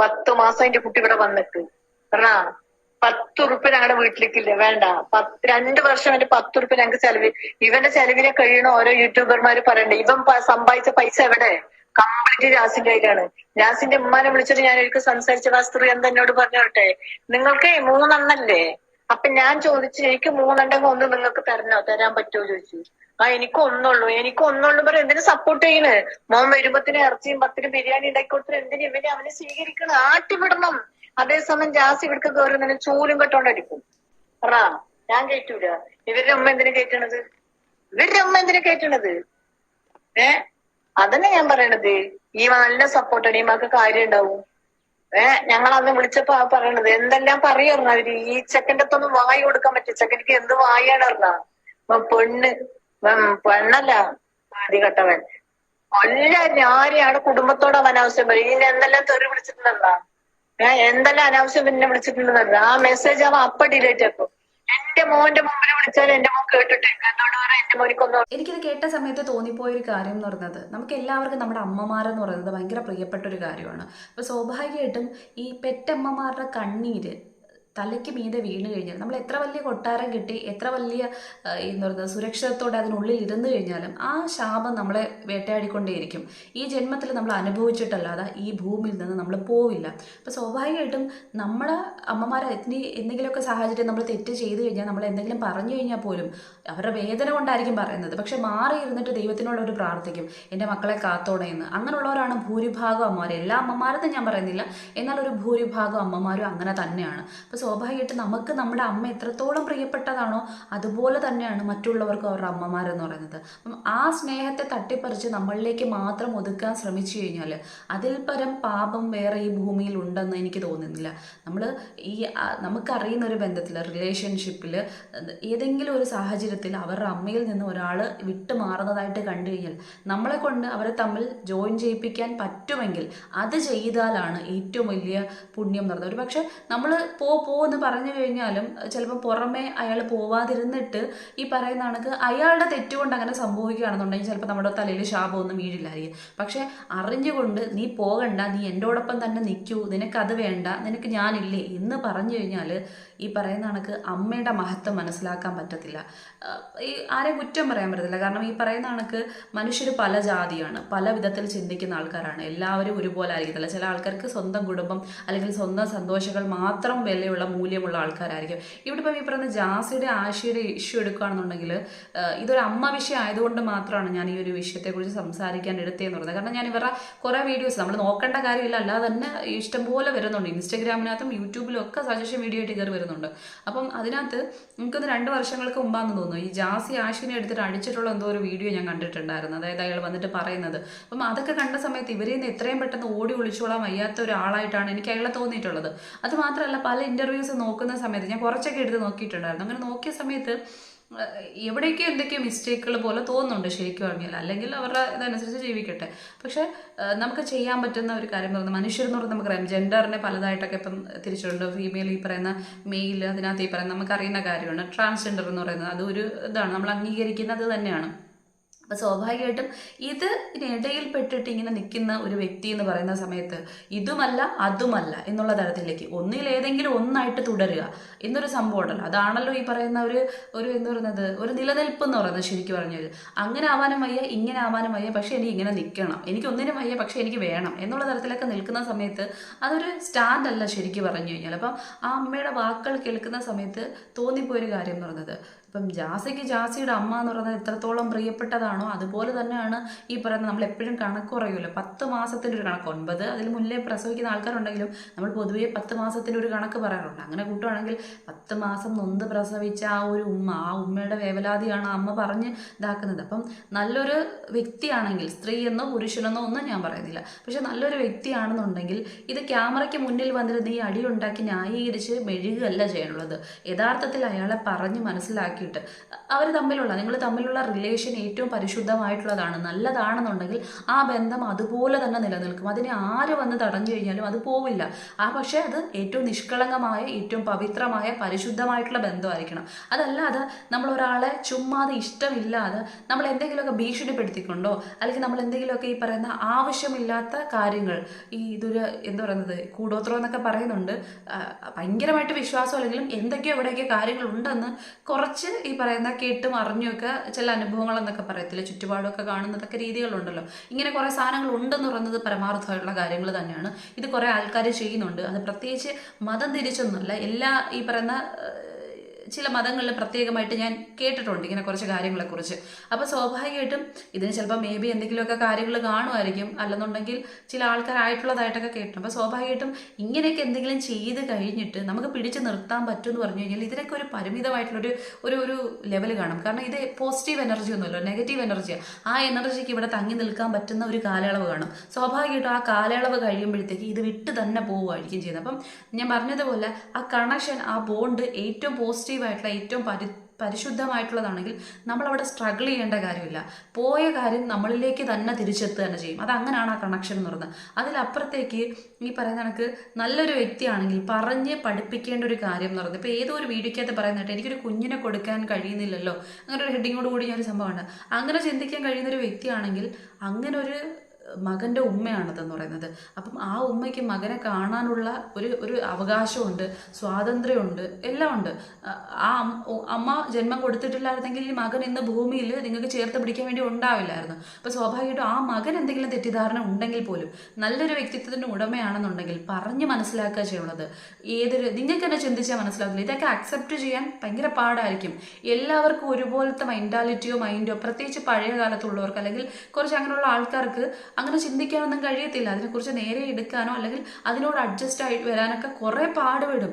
പത്ത് മാസം എന്റെ കുട്ടി ഇവിടെ വന്നിട്ട്. പറഞ്ഞാ പത്ത് ഉറുപ്പ് ഞങ്ങളുടെ വീട്ടിലേക്കില്ല? വേണ്ട. പത്ത് രണ്ട് വർഷം എന്റെ പത്ത് ഉറുപ്പ് ഞങ്ങൾക്ക് ചെലവ്. ഇവന്റെ ചെലവിനെ കഴിയണ ഓരോ യൂട്യൂബർമാര് പറയണ്ടേ ഇവൻ സമ്പാദിച്ച പൈസ എവിടെ? കംപ്ലീറ്റ് ജാസിന്റെ കയ്യിലാണ്. ജാസിന്റെ ഉമ്മാനെ വിളിച്ചിട്ട് ഞാൻ ഒരിക്കൽ സംസാരിച്ച വസ്തു എന്താ എന്നോട് പറഞ്ഞോട്ടെ നിങ്ങൾക്ക് മൂന്നെണ്ണല്ലേ? അപ്പൊ ഞാൻ ചോദിച്ചു എനിക്ക് മൂന്നെണ്ണ്ടെങ്കിൽ ഒന്ന് നിങ്ങൾക്ക് തരണോ? തരാൻ പറ്റുമോ ചോദിച്ചു. ആ എനിക്ക് ഒന്നുള്ളൂ. എനിക്ക് ഒന്നുള്ളൂ പറയും എന്തിനു സപ്പോർട്ട് ചെയ്യണ്? മോൻ വരുമ്പത്തിന് ഇറച്ചിയും പത്തിന് ബിരിയാണി ഉണ്ടാക്കി കൊടുത്തിട്ട് എന്തിനു ഇവനെ അവനെ സ്വീകരിക്കണം? ആട്ടിവിടണം. അതേസമയം ജാസ് ഇവിടെ കയറുന്നതിന് ചൂലും കെട്ടോണ്ടടിക്കും റാ ഞാൻ കേറ്റൂല. ഇവരുടെ അമ്മ എന്തിനു കേറ്റണത്? ഇവരുടെ അമ്മ എന്തിനു കേറ്റണത്? ഏ? അതന്നെ ഞാൻ പറയണത്. ഈ നല്ല സപ്പോർട്ട് ഈ കാര്യം ഉണ്ടാവും ഏ ഞങ്ങൾ അന്ന് വിളിച്ചപ്പോ ആ പറയണത് എന്തെല്ലാം പറയാറുണ്ട് അവർ ഈ ചെക്കന്റെ അടുത്തൊന്നും വായി കൊടുക്കാൻ പറ്റും ചെക്കനിക്ക് എന്ത് വായാണ് പറഞ്ഞ പെണ്ണ്. പെണ്ണല്ല. ആദ്യഘട്ടവൻ. എല്ലാരും ആരെയാണ് കുടുംബത്തോട് അവൻ അനാവശ്യം പറയും? ഇനി എന്തെല്ലാം തെറി വിളിച്ചിട്ടുണ്ടെന്നാ ഏഹ് എന്തെല്ലാം അനാവശ്യം പിന്നെ വിളിച്ചിട്ടുണ്ടെന്നല്ല ആ മെസ്സേജ് അവൻ അപ്പ ഡിലേറ്റ് ആക്കും. മോന്റെ വിളിച്ചാൽ എനിക്കിത് കേട്ട സമയത്ത് തോന്നിപ്പോയ ഒരു കാര്യം എന്ന് പറയുന്നത് നമുക്ക് എല്ലാവർക്കും നമ്മുടെ അമ്മമാരെന്ന് പറയുന്നത് ഭയങ്കര പ്രിയപ്പെട്ട ഒരു കാര്യമാണ്. അപ്പോൾ സ്വാഭാവികമായിട്ടും ഈ പെറ്റമ്മമാരുടെ കണ്ണീര് തലയ്ക്ക് മീതെ വീണ് കഴിഞ്ഞാൽ നമ്മൾ എത്ര വലിയ കൊട്ടാരം കിട്ടി എത്ര വലിയ എന്ന് പറയുക സുരക്ഷിതത്തോടെ അതിനുള്ളിൽ ഇരുന്ന് കഴിഞ്ഞാലും ആ ശാപം നമ്മളെ വേട്ടയാടിക്കൊണ്ടേയിരിക്കും. ഈ ജന്മത്തിൽ നമ്മൾ അനുഭവിച്ചിട്ടല്ലാതെ ഈ ഭൂമിയിൽ നിന്ന് നമ്മൾ പോവില്ല. അപ്പോൾ സ്വാഭാവികമായിട്ടും നമ്മളെ അമ്മമാരെ ഇനി എന്തെങ്കിലുമൊക്കെ സാഹചര്യം നമ്മൾ തെറ്റ് ചെയ്തു കഴിഞ്ഞാൽ നമ്മൾ എന്തെങ്കിലും പറഞ്ഞു കഴിഞ്ഞാൽ പോലും അവരുടെ വേദന കൊണ്ടായിരിക്കും പറയുന്നത്. പക്ഷെ മാറി ഇരുന്നിട്ട് ദൈവത്തിനോട് അവർ പ്രാർത്ഥിക്കും എന്റെ മക്കളെ കാത്തോണേ എന്ന്. അങ്ങനെയുള്ളവരാണ് ഭൂരിഭാഗം അമ്മമാർ. എല്ലാ അമ്മമാരെന്ന് ഞാൻ പറയുന്നില്ല. എന്നാൽ ഒരു ഭൂരിഭാഗം അമ്മമാരും അങ്ങനെ തന്നെയാണ്. അപ്പോൾ സ്വാഭാവികമായിട്ട് നമുക്ക് നമ്മുടെ അമ്മ എത്രത്തോളം പ്രിയപ്പെട്ടതാണോ അതുപോലെ തന്നെയാണ് മറ്റുള്ളവർക്ക് അവരുടെ അമ്മമാരെന്ന് പറയുന്നത്. അപ്പം ആ സ്നേഹത്തെ തട്ടിപ്പറിച്ച് നമ്മളിലേക്ക് മാത്രം ഒതുക്കാൻ ശ്രമിച്ചു കഴിഞ്ഞാൽ അതിൽ പരം പാപം വേറെ ഈ ഭൂമിയിൽ ഉണ്ടെന്ന് എനിക്ക് തോന്നുന്നില്ല. നമ്മൾ ഈ നമുക്കറിയുന്ന ഒരു ബന്ധത്തിൽ റിലേഷൻഷിപ്പിൽ ഏതെങ്കിലും ഒരു സാഹചര്യത്തിൽ അവരുടെ അമ്മയിൽ നിന്ന് ഒരാൾ വിട്ടു മാറുന്നതായിട്ട് കണ്ടു കഴിഞ്ഞാൽ നമ്മളെ കൊണ്ട് അവരെ തമ്മിൽ ജോയിൻ ചെയ്യിപ്പിക്കാൻ പറ്റുമെങ്കിൽ അത് ചെയ്താലാണ് ഏറ്റവും വലിയ പുണ്യം നടന്നത്. ഒരു പക്ഷേ നമ്മൾ പോ പോ എന്ന് പറഞ്ഞു കഴിഞ്ഞാലും ചിലപ്പോൾ പുറമേ അയാൾ പോവാതിരുന്നിട്ട് ഈ പറയുന്ന കണക്ക് അയാളുടെ തെറ്റുകൊണ്ട് അങ്ങനെ സംഭവിക്കുകയാണെന്നുണ്ടെങ്കിൽ ചിലപ്പോൾ നമ്മുടെ തലയിൽ ശാപമൊന്നും വീഴില്ലായിരിക്കും. പക്ഷേ അറിഞ്ഞുകൊണ്ട് നീ പോകണ്ട നീ എന്റോടൊപ്പം തന്നെ നിൽക്കൂ നിനക്കത് വേണ്ട നിനക്ക് ഞാനില്ലേ എന്ന് പറഞ്ഞു കഴിഞ്ഞാൽ ഈ പറയുന്ന കണക്ക് അമ്മയുടെ മഹത്വം മനസ്സിലാക്കാൻ പറ്റത്തില്ല. ഈ ആരെയും കുറ്റം പറയാൻ പറ്റത്തില്ല. കാരണം ഈ പറയുന്ന കണക്ക് മനുഷ്യർ പല ജാതിയാണ്. പല വിധത്തിൽ ചിന്തിക്കുന്ന ആൾക്കാരാണ്. എല്ലാവരും ഒരുപോലെ ആയിരിക്കത്തില്ല. ചില ആൾക്കാർക്ക് സ്വന്തം കുടുംബം അല്ലെങ്കിൽ സ്വന്തം സന്തോഷങ്ങൾ മാത്രം വിലയുള്ള മൂല്യമുള്ള ആൾക്കാരായിരിക്കും. ഇവിടെ ഇപ്പം ഈ പറയുന്ന ജാസിയുടെ ആശയുടെ ഇഷ്യൂ എടുക്കുകയാണെന്നുണ്ടെങ്കിൽ ഇതൊരു അമ്മ വിഷയം ആയതുകൊണ്ട് മാത്രമാണ് ഞാൻ ഈ ഒരു വിഷയത്തെക്കുറിച്ച് സംസാരിക്കാൻ എടുത്തതെന്ന് പറയുന്നത്. കാരണം ഞാൻ ഇവരുടെ കുറേ വീഡിയോസ് നമ്മൾ നോക്കേണ്ട കാര്യമില്ല. അല്ലാതെ തന്നെ ഇഷ്ടംപോലെ വരുന്നുണ്ട്. ഇൻസ്റ്റാഗ്രാമിനകത്തും യൂട്യൂബിലും ഒക്കെ സജഷൻ വീഡിയോ ആയിട്ട് കയറി വരുന്നുണ്ട്. അപ്പം അതിനകത്ത് നമുക്കത് രണ്ട് വർഷങ്ങൾക്ക് മുമ്പാന്ന് തോന്നുന്നു. ഈ ജാസി ആശുവിനെ എടുത്തിട്ട് അടിച്ചിട്ടുള്ള എന്തോ ഒരു വീഡിയോ ഞാൻ കണ്ടിട്ടുണ്ടായിരുന്നു. അതായത് അയാൾ വന്നിട്ട് പറയുന്നത്. അപ്പം അതൊക്കെ കണ്ട സമയത്ത് ഇവരിൽ നിന്ന് എത്രയും പെട്ടെന്ന് ഓടി ഒളിച്ചോളാൻ വയ്യാത്ത ഒരാളായിട്ടാണ് എനിക്ക് അയാളെ തോന്നിയിട്ടുള്ളത്. അത് മാത്രമല്ല പല ഇന്റർവ്യൂസ് നോക്കുന്ന സമയത്ത് ഞാൻ കുറച്ചൊക്കെ എടുത്ത് നോക്കിയിട്ടുണ്ടായിരുന്നു. അങ്ങനെ നോക്കിയ സമയത്ത് എവിടെയൊക്കെ എന്തൊക്കെയോ മിസ്റ്റേക്കുകൾ പോലെ തോന്നുന്നുണ്ട് ശരിക്കും പറഞ്ഞാൽ അല്ലെങ്കിൽ അവരുടെ ഇതനുസരിച്ച് ജീവിക്കട്ടെ. പക്ഷേ നമുക്ക് ചെയ്യാൻ പറ്റുന്ന ഒരു കാര്യം പറയുന്നത് മനുഷ്യരെന്ന് പറയുന്നത് നമുക്കറിയാം. ജെൻഡറിനെ പലതായിട്ടൊക്കെ ഇപ്പം തിരിച്ചിട്ടുണ്ട്. ഫീമെയിൽ ഈ പറയുന്ന മെയിൽ അതിനകത്ത് ഈ പറയുന്ന നമുക്കറിയുന്ന കാര്യമാണ്. ട്രാൻസ്ജെൻഡർ എന്ന് പറയുന്നത്. അതൊരു ഇതാണ്. നമ്മൾ അംഗീകരിക്കുന്നത് തന്നെയാണ്. അപ്പോൾ സ്വാഭാവികമായിട്ടും ഇത് ഇതിനിടയിൽ പെട്ടിട്ട് ഇങ്ങനെ നിൽക്കുന്ന ഒരു വ്യക്തി എന്ന് പറയുന്ന സമയത്ത് ഇതുമല്ല അതുമല്ല എന്നുള്ള തരത്തിലേക്ക് ഒന്നിൽ ഏതെങ്കിലും ഒന്നായിട്ട് തുടരുക എന്നൊരു സംഭവം ഉണ്ടല്ലോ. അതാണല്ലോ ഈ പറയുന്ന ഒരു ഒരു എന്ന് പറയുന്നത് ഒരു നിലനിൽപ്പ് എന്ന് പറയുന്നത് ശരിക്കും പറഞ്ഞാൽ അങ്ങനെ ആവാനും വയ്യ ഇങ്ങനെ ആവാനും വയ്യ പക്ഷേ എനിക്ക് ഇങ്ങനെ നിൽക്കണം. എനിക്ക് ഒന്നിനും വയ്യ പക്ഷേ എനിക്ക് വേണം എന്നുള്ള തരത്തിലൊക്കെ നിൽക്കുന്ന സമയത്ത് അതൊരു സ്റ്റാൻഡ് അല്ല ശരിക്കും പറഞ്ഞു കഴിഞ്ഞാൽ. അപ്പം ആ അമ്മയുടെ വാക്കുകൾ കേൾക്കുന്ന സമയത്ത് തോന്നിപ്പോയൊരു കാര്യം എന്ന് പറയുന്നത് ഇപ്പം ജാസിക്ക് ജാസിയുടെ അമ്മ എന്ന് പറയുന്നത് എത്രത്തോളം പ്രിയപ്പെട്ടതാണോ അതുപോലെ തന്നെയാണ് ഈ പറയുന്നത് നമ്മൾ എപ്പോഴും കണക്ക് കുറയുമല്ലോ പത്ത് മാസത്തിന്റെ ഒരു കണക്ക്. ഒൻപത് അതിൽ മുന്നേ പ്രസവിക്കുന്ന ആൾക്കാരുണ്ടെങ്കിലും നമ്മൾ പൊതുവേ പത്ത് മാസത്തിന്റെ ഒരു കണക്ക് പറയാറുണ്ട്. അങ്ങനെ കൂട്ടുവാണെങ്കിൽ പത്ത് മാസം നൊന്ത് പ്രസവിച്ച ആ ഒരു ഉമ്മ ആ ഉമ്മയുടെ വേവലാതിയാണ് അമ്മ പറഞ്ഞ് ഇതാക്കുന്നത്. അപ്പം നല്ലൊരു വ്യക്തിയാണെങ്കിൽ സ്ത്രീ എന്നോ പുരുഷനെന്നോ ഒന്നും ഞാൻ പറയുന്നില്ല. പക്ഷെ നല്ലൊരു വ്യക്തിയാണെന്നുണ്ടെങ്കിൽ ഇത് ക്യാമറയ്ക്ക് മുന്നിൽ വന്നിരുന്ന് ഈ അടിയുണ്ടാക്കി ന്യായീകരിച്ച് മെഴുകുകയല്ല ചെയ്യാനുള്ളത്. യഥാർത്ഥത്തിൽ അയാളെ പറഞ്ഞ് മനസ്സിലാക്കി മനസ്സിലാക്കിയിട്ട് അവർ തമ്മിലുള്ള നിങ്ങൾ തമ്മിലുള്ള റിലേഷൻ ഏറ്റവും പരിശുദ്ധമായിട്ടുള്ളതാണ്. നല്ലതാണെന്നുണ്ടെങ്കിൽ ആ ബന്ധം അതുപോലെ തന്നെ നിലനിൽക്കും. അതിനെ ആര് വന്ന് തടഞ്ഞു കഴിഞ്ഞാലും അത് പോവില്ല. ആ പക്ഷേ അത് ഏറ്റവും നിഷ്കളങ്കമായ ഏറ്റവും പവിത്രമായ പരിശുദ്ധമായിട്ടുള്ള ബന്ധമായിരിക്കണം. അതല്ലാതെ നമ്മൾ ഒരാളെ ചുമ്മാതെ ഇഷ്ടമില്ലാതെ നമ്മൾ എന്തെങ്കിലുമൊക്കെ ഭീഷണിപ്പെടുത്തിക്കൊണ്ടോ അല്ലെങ്കിൽ നമ്മൾ എന്തെങ്കിലുമൊക്കെ ഈ പറയുന്ന ആവശ്യമില്ലാത്ത കാര്യങ്ങൾ ഈ ഇതൊരു എന്താ പറയുന്നത് കൂടോത്രം എന്നൊക്കെ പറയുന്നുണ്ട്. ഭയങ്കരമായിട്ട് വിശ്വാസം അല്ലെങ്കിലും എന്തൊക്കെയോ എവിടെയൊക്കെ കാര്യങ്ങൾ ഉണ്ടെന്ന് ഈ പറയുന്ന കേട്ടും മറിഞ്ഞൊക്കെ ചില അനുഭവങ്ങൾ എന്നൊക്കെ പറയത്തില്ല? ചുറ്റുപാടൊക്കെ കാണുന്നതൊക്കെ രീതികളുണ്ടല്ലോ. ഇങ്ങനെ കുറേ സാധനങ്ങൾ ഉണ്ടെന്ന് പറയുന്നത് പരമാർത്ഥമായിട്ടുള്ള കാര്യങ്ങൾ തന്നെയാണ്. ഇത് കുറേ ആൾക്കാർ ചെയ്യുന്നുണ്ട്. അത് പ്രത്യേകിച്ച് മതം തിരിച്ചൊന്നുമല്ല. എല്ലാ ഈ പറയുന്ന ചില മതങ്ങളിൽ പ്രത്യേകമായിട്ട് ഞാൻ കേട്ടിട്ടുണ്ട് ഇങ്ങനെ കുറച്ച് കാര്യങ്ങളെക്കുറിച്ച്. അപ്പോൾ സ്വാഭാവികമായിട്ടും ഇതിന് ചിലപ്പോൾ മേ ബി എന്തെങ്കിലുമൊക്കെ കാര്യങ്ങൾ കാണുമായിരിക്കും. അല്ലെന്നുണ്ടെങ്കിൽ ചില ആൾക്കാരായിട്ടുള്ളതായിട്ടൊക്കെ കേട്ടു അപ്പോൾ സ്വാഭാവികമായിട്ടും ഇങ്ങനെയൊക്കെ എന്തെങ്കിലും ചെയ്ത് കഴിഞ്ഞിട്ട് നമുക്ക് പിടിച്ച് നിർത്താൻ പറ്റും എന്ന് പറഞ്ഞു കഴിഞ്ഞാൽ ഇതിനൊക്കെ ഒരു പരിമിതമായിട്ടുള്ളൊരു ഒരു ഒരു ലെവൽ കാണും. കാരണം ഇത് പോസിറ്റീവ് എനർജി ഒന്നുമല്ലോ നെഗറ്റീവ് എനർജിയാണ് ആ. എനർജിക്ക് ഇവിടെ തങ്ങി നിൽക്കാൻ പറ്റുന്ന ഒരു കാലയളവ് കാണും. സ്വാഭാവികമായിട്ടും ആ കാലയളവ് കഴിയുമ്പോഴത്തേക്ക് ഇത് വിട്ട് തന്നെ പോവുമായിരിക്കും ചെയ്യുന്നത്. അപ്പം ഞാൻ പറഞ്ഞതുപോലെ ആ കണക്ഷൻ ആ ബോണ്ട് ഏറ്റവും പോസിറ്റീവായിട്ടുള്ള ഏറ്റവും പരി പരിശുദ്ധമായിട്ടുള്ളതാണെങ്കിൽ നമ്മളവിടെ സ്ട്രഗിൾ ചെയ്യേണ്ട കാര്യമില്ല. പോയ കാര്യം നമ്മളിലേക്ക് തന്നെ തിരിച്ചെത്തുക തന്നെ ചെയ്യും. അത് അങ്ങനെയാണ് ആ കണക്ഷൻ എന്ന് പറയുന്നത്. അതിലപ്പുറത്തേക്ക് ഈ പറയുന്ന കണക്ക് നല്ലൊരു വ്യക്തിയാണെങ്കിൽ പറഞ്ഞ് പഠിപ്പിക്കേണ്ട ഒരു കാര്യം എന്ന് പറയുന്നത്. ഇപ്പോൾ ഏതോ ഒരു വീഡിയോക്കകത്ത് പറയുന്നിട്ട് എനിക്കൊരു കുഞ്ഞിനെ കൊടുക്കാൻ കഴിയുന്നില്ലല്ലോ. അങ്ങനെ ഒരു ഹെഡിങ്ങോട് കൂടി ഞാനൊരു സംഭവമാണ് അങ്ങനെ ചിന്തിക്കാൻ കഴിയുന്ന ഒരു വ്യക്തിയാണെങ്കിൽ അങ്ങനെ ഒരു മകന്റെ ഉമ്മയാണതെന്ന് പറയുന്നത്. അപ്പം ആ ഉമ്മയ്ക്ക് മകനെ കാണാനുള്ള ഒരു ഒരു അവകാശമുണ്ട് സ്വാതന്ത്ര്യമുണ്ട് എല്ലാം ഉണ്ട് ആ അമ്മ ജന്മം കൊടുത്തിട്ടില്ലായിരുന്നെങ്കിൽ ഈ മകൻ ഇന്ന് ഭൂമിയിൽ നിങ്ങൾക്ക് ചേർത്ത് പിടിക്കാൻ വേണ്ടി ഉണ്ടാവില്ലായിരുന്നു. അപ്പോൾ സ്വാഭാവികമായിട്ടും ആ മകൻ എന്തെങ്കിലും തെറ്റിദ്ധാരണ ഉണ്ടെങ്കിൽ പോലും നല്ലൊരു വ്യക്തിത്വത്തിന്റെ ഉടമയാണെന്നുണ്ടെങ്കിൽ പറഞ്ഞ് മനസ്സിലാക്കുക ചെയ്യുന്നത്. ഏതൊരു നിങ്ങൾക്ക് തന്നെ ചിന്തിച്ചാൽ മനസ്സിലാവില്ല ഇതൊക്കെ അക്സെപ്റ്റ് ചെയ്യാൻ ഭയങ്കര പാടായിരിക്കും. എല്ലാവർക്കും ഒരുപോലത്തെ മൈൻഡാലിറ്റിയോ മൈൻഡോ പ്രത്യേകിച്ച് പഴയ കാലത്തുള്ളവർക്ക് അല്ലെങ്കിൽ കുറച്ച് അങ്ങനെയുള്ള ആൾക്കാർക്ക് അങ്ങനെ ചിന്തിക്കാനൊന്നും കഴിയത്തില്ല. അതിനെക്കുറിച്ച് നേരെ എടുക്കാനോ അല്ലെങ്കിൽ അതിനോട് അഡ്ജസ്റ്റ് ആയി വരാനൊക്കെ കുറേ പാടുപെടും.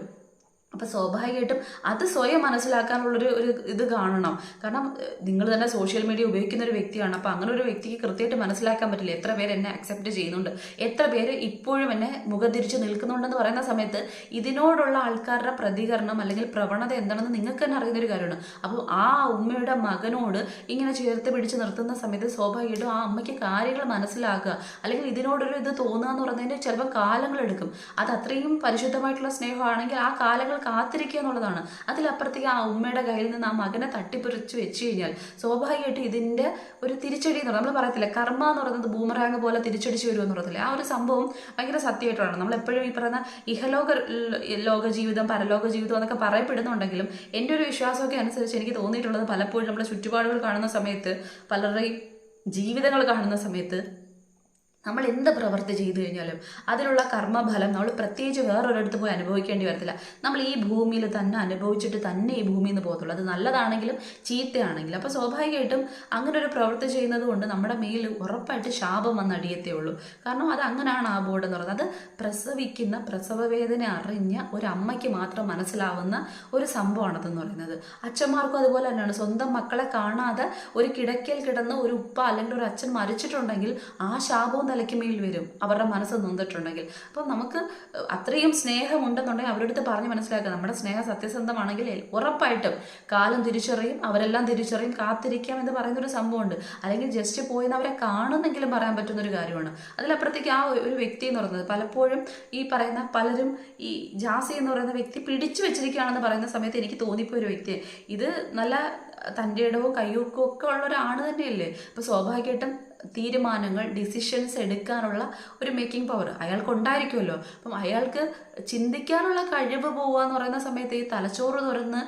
അപ്പോൾ സ്വാഭാവികമായിട്ടും അത് സ്വയം മനസ്സിലാക്കാനുള്ളൊരു ഒരു ഇത് കാണണം. കാരണം നിങ്ങൾ തന്നെ സോഷ്യൽ മീഡിയ ഉപയോഗിക്കുന്ന ഒരു വ്യക്തിയാണ്. അപ്പോൾ അങ്ങനെ ഒരു വ്യക്തിക്ക് കൃത്യമായിട്ട് മനസ്സിലാക്കാൻ പറ്റില്ല. എത്ര പേര് എന്നെ അക്സെപ്റ്റ് ചെയ്യുന്നുണ്ട്? എത്ര പേര് ഇപ്പോഴും എന്നെ മുഖം തിരിച്ച് നിൽക്കുന്നുണ്ടെന്ന് പറയുന്ന സമയത്ത് ഇതിനോടുള്ള ആൾക്കാരുടെ പ്രതികരണം അല്ലെങ്കിൽ പ്രവണത എന്താണെന്ന് നിങ്ങൾക്ക് തന്നെ അറിയുന്ന ഒരു കാര്യമാണ്. അപ്പോൾ ആ ഉമ്മയുടെ മകനോട് ഇങ്ങനെ ചേർത്ത് പിടിച്ച് നിർത്തുന്ന സമയത്ത് സ്വാഭാവികമായിട്ടും ആ അമ്മയ്ക്ക് കാര്യങ്ങൾ മനസ്സിലാക്കുക അല്ലെങ്കിൽ ഇതിനോടൊരു ഇത് തോന്നുക എന്ന് പറഞ്ഞതിന് ചിലപ്പോൾ കാലങ്ങളെടുക്കും അത് അത്രയും പരിശുദ്ധമായിട്ടുള്ള സ്നേഹമാണെങ്കിൽ ആ കാലങ്ങൾ കാത്തിരിക്കുക എന്നുള്ളതാണ്. അതിലപ്പുറത്തേക്ക് ആ ഉമ്മയുടെ കയ്യിൽ നിന്ന് ആ മകനെ തട്ടിപ്പറിച്ച് വെച്ച് കഴിഞ്ഞാൽ സ്വാഭാവികമായിട്ടും ഇതിന്റെ ഒരു തിരിച്ചടി എന്ന് നമ്മൾ പറയത്തില്ല. കർമ്മ എന്ന് പറയുന്നത് ബൂമറാങ് പോലെ തിരിച്ചടിച്ച് വരുമെന്ന് പറയത്തില്ല. ആ ഒരു സംഭവം ഭയങ്കര നമ്മൾ എപ്പോഴും ഈ പറയുന്ന ഇഹലോക ലോക ജീവിതം പരലോക ജീവിതം എന്നൊക്കെ പറയപ്പെടുന്നുണ്ടെങ്കിലും എന്റെ ഒരു വിശ്വാസമൊക്കെ അനുസരിച്ച് എനിക്ക് തോന്നിയിട്ടുള്ളത് പലപ്പോഴും നമ്മുടെ ചുറ്റുപാടുകൾ കാണുന്ന സമയത്ത് പലരുടെയും ജീവിതങ്ങൾ കാണുന്ന സമയത്ത് നമ്മൾ എന്ത് പ്രവൃത്തി ചെയ്തു കഴിഞ്ഞാലും അതിനുള്ള കർമ്മഫലം നമ്മൾ പ്രത്യേകിച്ച് വേറൊരിടത്ത് പോയി അനുഭവിക്കേണ്ടി വരത്തില്ല. നമ്മൾ ഈ ഭൂമിയിൽ തന്നെ അനുഭവിച്ചിട്ട് തന്നെ ഈ ഭൂമിയിൽ നിന്ന് പോകത്തുള്ളൂ. അത് നല്ലതാണെങ്കിലും ചീത്തയാണെങ്കിലും. അപ്പോൾ സ്വാഭാവികമായിട്ടും അങ്ങനെ ഒരു പ്രവൃത്തി ചെയ്യുന്നത് കൊണ്ട് നമ്മുടെ മേൽ ഉറപ്പായിട്ട് ശാപം വന്ന് അടിയത്തേ ഉള്ളൂ. കാരണം അത് അങ്ങനെയാണ് ആ ബോർഡ് എന്ന് പറയുന്നത്. അത് പ്രസവിക്കുന്ന പ്രസവ വേദന അറിഞ്ഞ ഒരു അമ്മയ്ക്ക് മാത്രം മനസ്സിലാവുന്ന ഒരു സംഭവമാണതെന്ന് പറയുന്നത്. അച്ഛന്മാർക്കും അതുപോലെ തന്നെയാണ്. സ്വന്തം മക്കളെ കാണാതെ ഒരു കിടക്കയിൽ കിടന്ന് ഒരു ഉപ്പ അല്ലെങ്കിൽ ഒരു അച്ഛൻ മരിച്ചിട്ടുണ്ടെങ്കിൽ ആ ശാപവും തലയ്ക്ക് മേൽ വരും. അവരുടെ മനസ്സ് നിന്നിട്ടുണ്ടെങ്കിൽ. അപ്പോൾ നമുക്ക് അത്രയും സ്നേഹമുണ്ടെന്നുണ്ടെങ്കിൽ അവരുടെ അടുത്ത് പറഞ്ഞ് മനസ്സിലാക്കുക. നമ്മുടെ സ്നേഹം സത്യസന്ധമാണെങ്കിൽ ഉറപ്പായിട്ടും കാലം തിരിച്ചറിയും അവരെല്ലാം തിരിച്ചറിയും കാത്തിരിക്കാം എന്ന് പറയുന്നൊരു സംഭവമുണ്ട്. അല്ലെങ്കിൽ ജസ്റ്റ് പോയി അവരെ കാണുന്നെങ്കിലും പറയാൻ പറ്റുന്ന ഒരു കാര്യമാണ്. അതിലപ്പുറത്തേക്ക് ആ ഒരു വ്യക്തി എന്ന് പറയുന്നത് പലപ്പോഴും ഈ പറയുന്ന പലരും ഈ ജാസി എന്ന് പറയുന്ന വ്യക്തി പിടിച്ചു വെച്ചിരിക്കുകയാണെന്ന് പറയുന്ന സമയത്ത് എനിക്ക് തോന്നിപ്പോയ ഒരു വ്യക്തി ഇത് നല്ല തന്റെ ഇടവും കയ്യൂക്കും ഒക്കെ ഉള്ള ഒരാണ് തന്നെയല്ലേ? അപ്പോൾ സ്വാഭാവികമായിട്ടും തീരുമാനങ്ങൾ ഡിസിഷൻസ് എടുക്കാനുള്ള ഒരു മേക്കിംഗ് പവർ അയാൾക്ക് ഉണ്ടായിരിക്കുമല്ലോ. അപ്പം അയാൾക്ക് ചിന്തിക്കാനുള്ള കഴിവ് പോവുക എന്ന് പറയുന്ന സമയത്ത് ഈ തലച്ചോറ് തുറന്ന്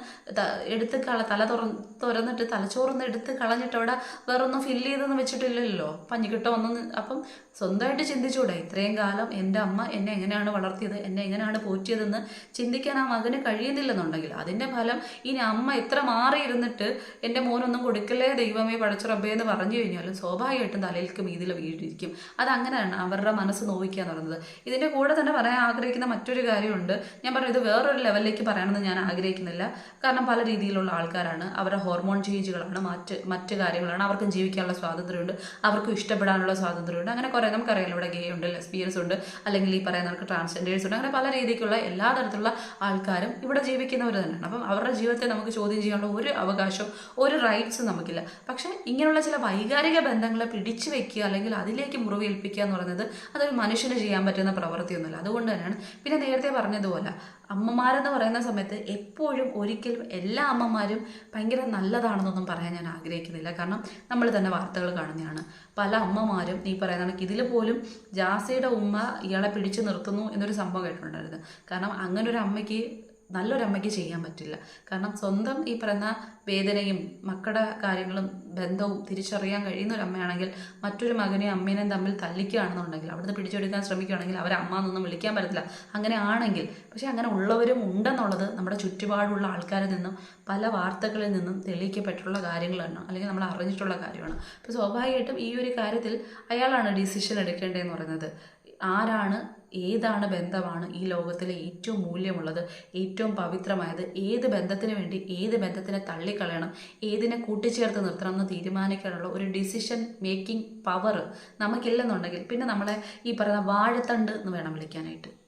എടുത്ത് കള തല തുറ തുറന്നിട്ട് തലച്ചോറൊന്ന് എടുത്ത് കളഞ്ഞിട്ട് അവിടെ വേറൊന്നും ഫില്ല് ചെയ്തെന്ന് വെച്ചിട്ടില്ലല്ലോ. പഞ്ഞിക്കിട്ടോ ഒന്നും അപ്പം സ്വന്തമായിട്ട് ചിന്തിച്ചുകൂടെ ഇത്രയും കാലം എന്റെ അമ്മ എന്നെ എങ്ങനെയാണ് വളർത്തിയത് എന്നെ എങ്ങനെയാണ് പോറ്റിയതെന്ന് ചിന്തിക്കാൻ ആ മകന് കഴിയുന്നില്ലെന്നുണ്ടെങ്കിൽ അതിന്റെ ഫലം ഇനി അമ്മ എത്ര മാറിയിരുന്നിട്ട് എന്റെ മോനൊന്നും കൊടുക്കല്ലേ ദൈവമേ പടച്ചുറബേ എന്ന് പറഞ്ഞു കഴിഞ്ഞാലും സ്വാഭാവികമായിട്ടും തലയിലേക്ക് മീതിൽ വീഴിരിക്കും. അത് അങ്ങനെയാണ് അവരുടെ മനസ്സ് നോവിക്കുക എന്ന് പറയുന്നത് ഇതിന്റെ കൂടെ തന്നെ പറയാൻ ആഗ്രഹിക്കുന്ന മറ്റൊരു കാര്യമുണ്ട്. ഞാൻ പറഞ്ഞു ഇത് വേറൊരു ലെവലിലേക്ക് പറയണമെന്ന് ഞാൻ ആഗ്രഹിക്കുന്നില്ല. കാരണം പല രീതിയിലുള്ള ആൾക്കാരാണ്. അവരുടെ ഹോർമോൺ ചേഞ്ചുകളാണ് മറ്റ് മറ്റ് കാര്യങ്ങളാണ്. അവർക്കും ജീവിക്കാനുള്ള സ്വാതന്ത്ര്യമുണ്ട്. അവർക്കും ഇഷ്ടപ്പെടാനുള്ള സ്വാതന്ത്ര്യമുണ്ട്. അങ്ങനെ കുറേ നമുക്കറിയാലോ ഇവിടെ ഗേ ഉണ്ട് ലെസ്പിയൻസ് ഉണ്ട് അല്ലെങ്കിൽ ഈ പറയുന്നവർക്ക് ട്രാൻസ്ജെൻഡേഴ്സ് ഉണ്ട്. അങ്ങനെ പല രീതിക്കുള്ള എല്ലാ തരത്തിലുള്ള ആൾക്കാരും ഇവിടെ ജീവിക്കുന്നവർ തന്നെയാണ്. അപ്പം അവരുടെ ജീവിതത്തെ നമുക്ക് ചോദ്യം ചെയ്യാനുള്ള ഒരു അവകാശവും ഒരു റൈറ്റ്സും നമുക്കില്ല. പക്ഷേ ഇങ്ങനെയുള്ള ചില വൈകാരിക ബന്ധങ്ങളെ പിടിച്ചു വെക്കുക അല്ലെങ്കിൽ അതിലേക്ക് മുറിവേൽപ്പിക്കുക എന്ന് പറയുന്നത് അതൊരു മനുഷ്യന് ചെയ്യാൻ പറ്റുന്ന പ്രവൃത്തിയൊന്നുമില്ല. അതുകൊണ്ട് തന്നെയാണ്. പിന്നെ നേരത്തെ പറഞ്ഞതുപോലെ അമ്മമാരെന്ന് പറയുന്ന സമയത്ത് എപ്പോഴും ഒരിക്കലും എല്ലാ അമ്മമാരും ഭയങ്കര നല്ലതാണെന്നൊന്നും പറയാൻ ഞാൻ ആഗ്രഹിക്കുന്നില്ല. കാരണം നമ്മൾ തന്നെ വാർത്തകൾ കാണുന്നതാണ്. പല അമ്മമാരും നീ പറയുന്ന ഇതിൽ പോലും ജാസിയുടെ ഉമ്മ ഇയാളെ പിടിച്ചു നിർത്തുന്നു എന്നൊരു സംഭവം കേട്ടിട്ടുണ്ടായിരുന്നു. കാരണം അങ്ങനെ ഒരു അമ്മയ്ക്ക് നല്ലൊരു അമ്മയ്ക്ക് ചെയ്യാൻ പറ്റില്ല. കാരണം സ്വന്തം ഈ പറയുന്ന വേദനയും മക്കളുടെ കാര്യങ്ങളും ബന്ധവും തിരിച്ചറിയാൻ കഴിയുന്ന ഒരു അമ്മയാണെങ്കിൽ മറ്റൊരു മകനെയും അമ്മേനെയും തമ്മിൽ തല്ലിക്കുകയാണെന്നുണ്ടെങ്കിൽ അവിടുന്ന് പിടിച്ചെടുക്കാൻ ശ്രമിക്കുകയാണെങ്കിൽ അവർ അമ്മ എന്നൊന്നും വിളിക്കാൻ പറ്റത്തില്ല. അങ്ങനെ ആണെങ്കിൽ പക്ഷെ അങ്ങനെ ഉള്ളവരും ഉണ്ടെന്നുള്ളത് നമ്മുടെ ചുറ്റുപാടുള്ള ആൾക്കാരിൽ നിന്നും പല വാർത്തകളിൽ നിന്നും തെളിയിക്കപ്പെട്ടുള്ള കാര്യങ്ങളാണ് അല്ലെങ്കിൽ നമ്മൾ അറിഞ്ഞിട്ടുള്ള കാര്യമാണ്. അപ്പോൾ സ്വാഭാവികമായിട്ടും ഈ ഒരു കാര്യത്തിൽ അയാളാണ് ഡിസിഷൻ എടുക്കേണ്ടതെന്ന് പറയുന്നത്. ആരാണ് ഏതാണ് ബന്ധമാണ് ഈ ലോകത്തിലെ ഏറ്റവും മൂല്യമുള്ളത് ഏറ്റവും പവിത്രമായത് ഏത് ബന്ധത്തിന് വേണ്ടി ഏത് ബന്ധത്തിനെ തള്ളിക്കളയണം ഏതിനെ കൂട്ടിച്ചേർത്ത് നിർത്തണം എന്ന് തീരുമാനിക്കാനുള്ള ഒരു ഡിസിഷൻ മേക്കിംഗ് പവർ നമുക്കില്ലെന്നുണ്ടെങ്കിൽ പിന്നെ നമ്മളെ ഈ പറയുന്ന വാഴത്തണ്ട് എന്ന് വേണം വിളിക്കാനായിട്ട്.